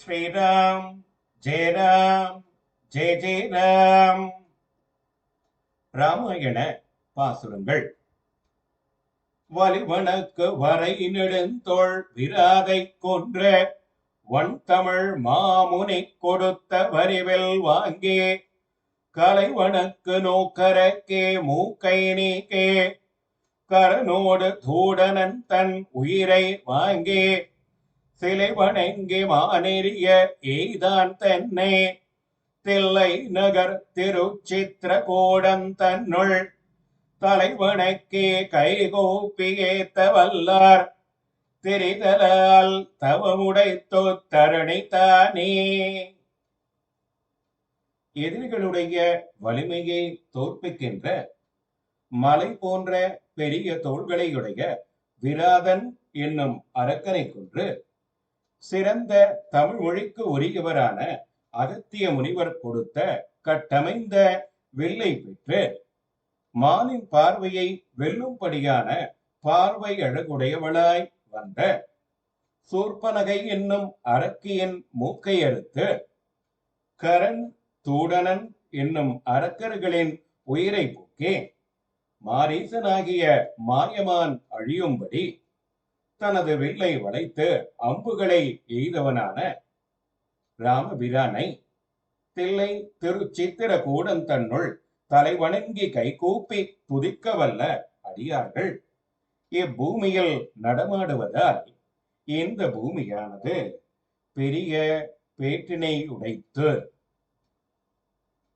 ஸ்ரீராம் ஜெய ராம் ஜெய ஜெய ராம் ராமாயண பாசுரங்கள். வலிவனுக்கு வரை நெடுந்தோள் விராதை கொன்ற வன் தமிழ் மாமுனி கொடுத்த வரிவில் வாங்கி. கலைவனுக்கு நோக்கரக்கே மூக்கை நீக்கே. கரனோடு தூடனன் தன் உயிரை வாங்கி. சிலை வணங்கி மானெறிய எய்தான் தென்னை. தில்லை நகர் திருச்சித்திர கோடம் தன்னுள் தலைவணக்கே கைகோப்பி ஏத்த வல்லார். திரிதலால் தவமுடைத்தோ தரணி தானே எதிரிகளுடைய வலிமையை தோற்பிக்கின்ற மலை போன்ற பெரிய தோள்களையுடைய விராதன் என்னும் அரக்கனை கொன்று சிறந்த தமிழ் மொழிக்கு உரியவரான அகத்திய முனிவர் கொடுத்த கட்டமைந்த வில்லை பெற்று மானின் பார்வையை வெல்லும்படியான பார்வை அழகுடையவளாய் வந்த சூர்பனகை என்னும் அரக்கியின் மூக்கை அறுத்து கரண் தூடனன் என்னும் அரக்கர்களின் உயிரை போக்கே மாரீசனாகிய மாயமான் அழியும்படி தனது வில்லை வளைத்து அம்புகளை எய்தவனான ராமபிரானை தில்லை திருச்சித்திர கூடம் தன்னுள் தலைவணங்கி கைகூப்பி துதிக்க வல்ல அடியார்கள். இப்பூமியில் நடமாடுவதால் இந்த பூமியானது பெரிய பேட்டினை உடைத்து